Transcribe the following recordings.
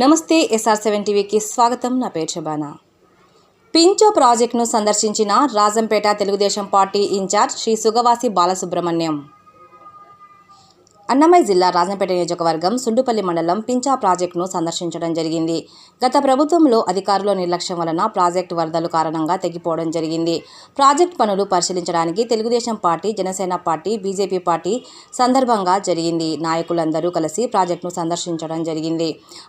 నమస్తే SR seven టీవీకి స్వాగతం. నా పేరు శబానా పించో ప్రాజెక్టును సందర్శించిన Rajampet Telugu Desam party in charge Shri Sugavasi Balasubrahmanyam. Annamayya జిల్లా రాజంపేట నియోజకవర్గం సుండుపల్లి మండలం పించా ప్రాజెక్టును సందర్శించడం జరిగింది. గత ప్రభుత్వంలో అధికారుల నిర్లక్ష్యం వలన ప్రాజెక్టు వరదలు కారణంగా తెగిపోవడం జరిగింది. ప్రాజెక్ట్ పనులు పరిశీలించడానికి Telugu Desam party Janasena party BJP party సందర్భంగా జరిగింది. నాయకులందరూ కలిసి ప్రాజెక్టును సందర్శించడం జరిగింది.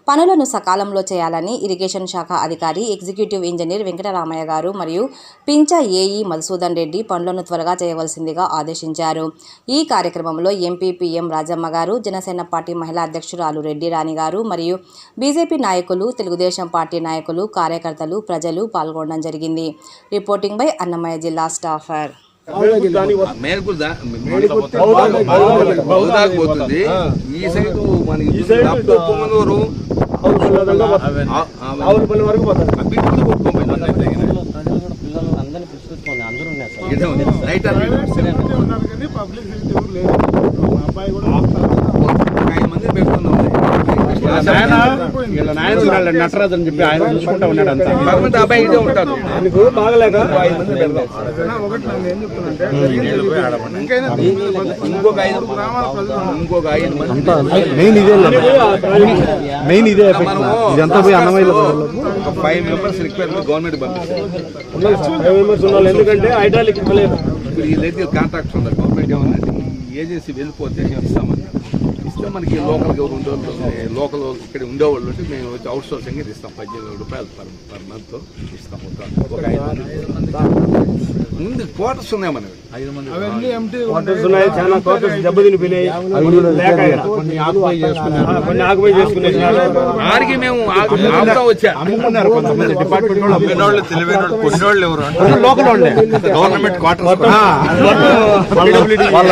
పనులను సకాలంలో చేయాలని ఇరిగేషన్ శాఖ అధికారి ఎగ్జిక్యూటివ్ ఇంజనీర్ వెంకటరామయ్య గారు మరియు పించా ఏఈ మధుసూదన్ రెడ్డి పనులను త్వరగా చేయవలసిందిగా ఆదేశించారు. ఈ కార్యక్రమంలో ఎంపీపీఎం రాజ రాజమ్మ గారు జనసేన పార్టీ మహిళా అధ్యక్షురాలు రెడ్డి రాణి గారు మరియు బీజేపీ నాయకులు తెలుగుదేశం పార్టీ నాయకులు కార్యకర్తలు ప్రజలు పాల్గొనడం జరిగింది. రిపోర్టింగ్ బై అన్నమయ్య జిల్లా స్టాఫర్. పోతుంది ఈ సైడ్ మనకి ఆవులపల్లి వరకు అందరూ ఉన్నారు. సార్ ఇదే ఉంది. నైట్ అలా ఉన్నారు కానీ పబ్లిక్ హెల్త్ ఎవరు లేదు మా అబ్బాయి కూడా ఒక ఐదు మంది పెడుతున్నాం వీళ్ళ నాయన ఉన్నాడు నటరాజు అని చెప్పి ఆయన చూసుకుంటా ఉన్నాడు అంతా పర్మనెంట్ అబ్బాయి ఇదే బాగలేక ఐదు మంది ఇంకొక ఐదు ఇంకొక ఐదు మెయిన్ ఇదే మెయిన్ ఇదే ఇదంతా పోయి అన్నమయ్యలో ఒక ఫైవ్ మెంబర్స్ రిక్వైర్మెంట్ గవర్నమెంట్ ఎందుకంటే హైడ్రాలిక్ ఇవ్వలేదు. ఇప్పుడు ఈ దగ్గర కాంట్రాక్ట్స్ ఉన్నారు గవర్నమెంట్ ఏమన్నా? ఈ ఏజెన్సీ వెళ్ళిపోతే ఇస్తామని. ఇస్తే మనకి లోకల్గా ఎవరు ఉండేవాళ్ళు లోకల్ ఇక్కడ ఉండేవాళ్ళు ఉంటే మేము వచ్చి అవుట్ సోర్సింగ్ ఇస్తాం. పద్దెనిమిది వేల రూపాయలు పర్ పర్ మంత్ ఇస్తాం. ఒక ఐదు మంది క్వార్టర్స్ ఉన్నాయి ఆడికి మేము కొంతమంది డిపార్ట్మెంట్ వాళ్ళు తెలివైన కొన్నోళ్ళు ఎవరు? లోకల్ వాళ్ళే. గవర్నమెంట్ క్వార్టర్స్ వాళ్ళ